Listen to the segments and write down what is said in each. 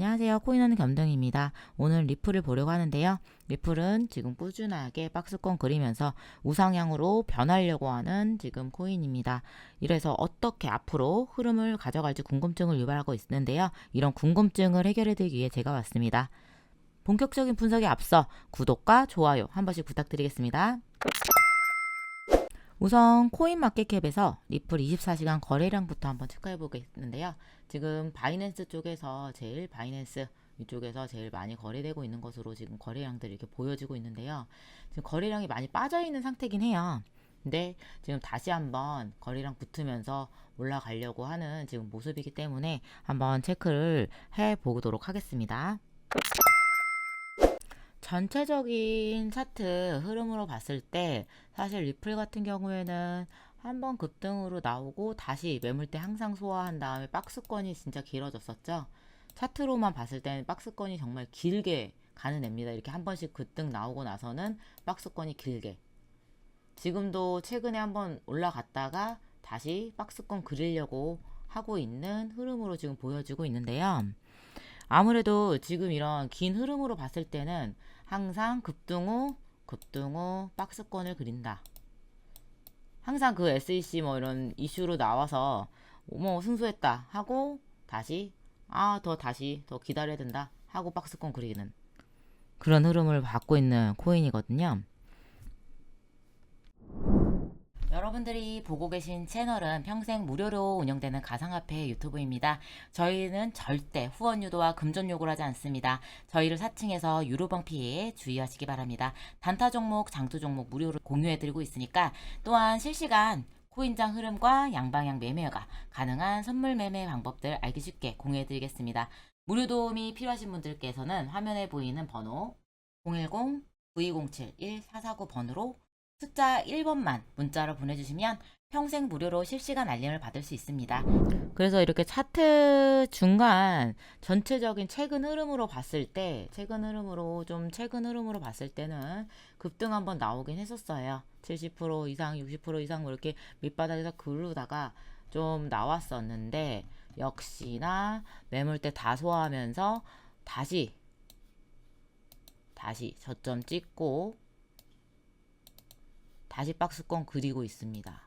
안녕하세요. 코인하는 겸등입니다. 오늘 리플을 보려고 하는데요. 리플은 지금 꾸준하게 박스권 그리면서 우상향으로 변하려고 하는 지금 코인입니다. 이래서 어떻게 앞으로 흐름을 가져갈지 궁금증을 유발하고 있는데요. 이런 궁금증을 해결해 드리기 위해 제가 왔습니다. 본격적인 분석에 앞서 구독과 좋아요 한 번씩 부탁드리겠습니다. 우선 코인마켓캡에서 리플 24시간 거래량부터 한번 체크해 보겠는데요. 지금 바이낸스 쪽에서 제일 바이낸스 이쪽에서 제일 많이 거래되고 있는 것으로 지금 거래량들이 이렇게 보여지고 있는데요. 지금 거래량이 많이 빠져 있는 상태긴 해요. 근데 지금 다시 한번 거래량 붙으면서 올라가려고 하는 지금 모습이기 때문에 한번 체크를 해 보도록 하겠습니다. 전체적인 차트 흐름으로 봤을 때 사실 리플 같은 경우에는 한번 급등으로 나오고 다시 매물대 항상 소화한 다음에 박스권이 진짜 길어졌었죠. 차트로만 봤을 때는 박스권이 정말 길게 가는 애입니다. 이렇게 한 번씩 급등 나오고 나서는 박스권이 길게. 지금도 최근에 한번 올라갔다가 다시 박스권 그리려고 하고 있는 흐름으로 지금 보여지고 있는데요. 아무래도 지금 이런 긴 흐름으로 봤을 때는 항상 급등 후, 급등 후 박스권을 그린다. 항상 그 SEC 뭐 이런 이슈로 나와서 뭐 승소했다 하고 다시 아 더 다시 더 기다려야 된다 하고 박스권 그리는 그런 흐름을 받고 있는 코인이거든요. 여러분들이 보고 계신 채널은 평생 무료로 운영되는 가상화폐 유튜브입니다. 저희는 절대 후원 유도와 금전 요구를 하지 않습니다. 저희를 사칭해서 유료방 피해에 주의하시기 바랍니다. 단타 종목, 장투 종목 무료로 공유해드리고 있으니까 또한 실시간 코인장 흐름과 양방향 매매가 가능한 선물 매매 방법들 알기 쉽게 공유해드리겠습니다. 무료 도움이 필요하신 분들께서는 화면에 보이는 번호 010-9207-1449번으로 숫자 1번만 문자로 보내주시면 평생 무료로 실시간 알림을 받을 수 있습니다. 그래서 이렇게 차트 중간 전체적인 최근 흐름으로 봤을 때, 최근 흐름으로 좀 최근 흐름으로 봤을 때는 급등 한번 나오긴 했었어요. 70% 이상, 60% 이상 뭐 이렇게 밑바닥에서 그루다가 좀 나왔었는데 역시나 매물대 다 소화하면서 다시 다시 저점 찍고 다시 박스권 그리고 있습니다.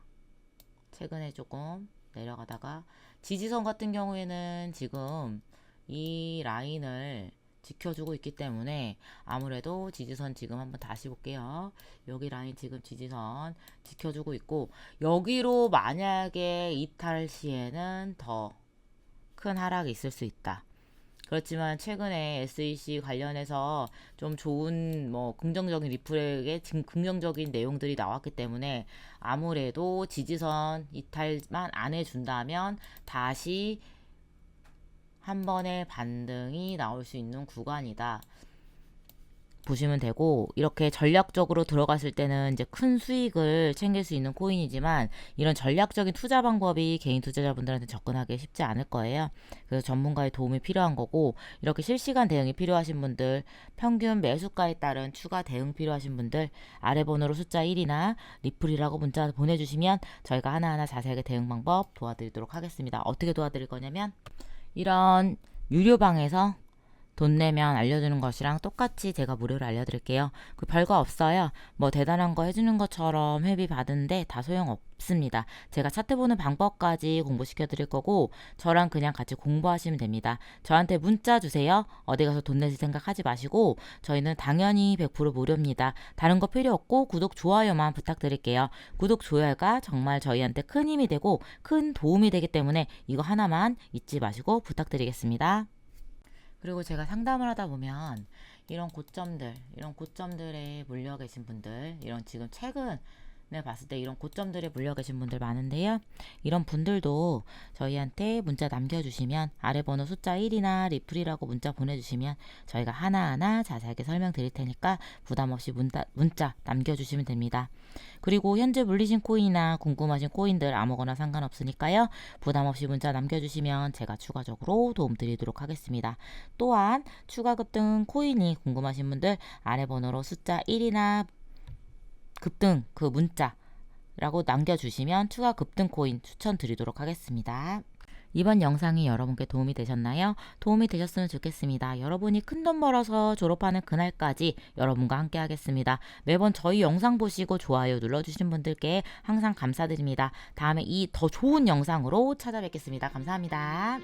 최근에 조금 내려가다가 지지선 같은 경우에는 지금 이 라인을 지켜주고 있기 때문에 아무래도 지지선 지금 한번 다시 볼게요. 여기 라인 지금 지지선 지켜주고 있고 여기로 만약에 이탈 시에는 더 큰 하락이 있을 수 있다. 그렇지만 최근에 SEC 관련해서 좀 좋은 뭐 긍정적인 리플에게 긍정적인 내용들이 나왔기 때문에 아무래도 지지선 이탈만 안 해준다면 다시 한 번의 반등이 나올 수 있는 구간이다. 보시면 되고 이렇게 전략적으로 들어갔을 때는 이제 큰 수익을 챙길 수 있는 코인이지만 이런 전략적인 투자 방법이 개인 투자자분들한테 접근하기 쉽지 않을 거예요. 그래서 전문가의 도움이 필요한 거고 이렇게 실시간 대응이 필요하신 분들 평균 매수가에 따른 추가 대응 필요하신 분들 아래 번호로 숫자 1이나 리플이라고 문자 보내주시면 저희가 하나하나 자세하게 대응 방법 도와드리도록 하겠습니다. 어떻게 도와드릴 거냐면 이런 유료방에서 돈 내면 알려주는 것이랑 똑같이 제가 무료로 알려드릴게요. 그 별거 없어요. 뭐 대단한 거 해주는 것처럼 회비 받은데 다 소용 없습니다. 제가 차트 보는 방법까지 공부시켜 드릴 거고 저랑 그냥 같이 공부하시면 됩니다. 저한테 문자 주세요. 어디 가서 돈 내실 생각 하지 마시고 저희는 당연히 100% 무료입니다. 다른 거 필요 없고 구독 좋아요만 부탁드릴게요. 구독 좋아요가 정말 저희한테 큰 힘이 되고 큰 도움이 되기 때문에 이거 하나만 잊지 마시고 부탁드리겠습니다. 그리고 제가 상담을 하다 보면 이런 고점들, 이런 고점들에 물려 계신 분들, 이런 지금 최근 에 봤을 때 이런 고점들에 물려 계신 분들 많은데요. 이런 분들도 저희한테 문자 남겨주시면 아래 번호 숫자 1이나 리플이라고 문자 보내주시면 저희가 하나하나 자세하게 설명드릴 테니까 부담 없이 문자, 문자 남겨주시면 됩니다. 그리고 현재 물리신 코인이나 궁금하신 코인들 아무거나 상관없으니까요. 부담 없이 문자 남겨주시면 제가 추가적으로 도움 드리도록 하겠습니다. 또한 추가 급 등 코인이 궁금하신 분들 아래 번호로 숫자 1이나 급등 그 문자라고 남겨주시면 추가 급등 코인 추천드리도록 하겠습니다. 이번 영상이 여러분께 도움이 되셨나요? 도움이 되셨으면 좋겠습니다. 여러분이 큰 돈 벌어서 졸업하는 그날까지 여러분과 함께 하겠습니다. 매번 저희 영상 보시고 좋아요 눌러주신 분들께 항상 감사드립니다. 다음에 이 더 좋은 영상으로 찾아뵙겠습니다. 감사합니다.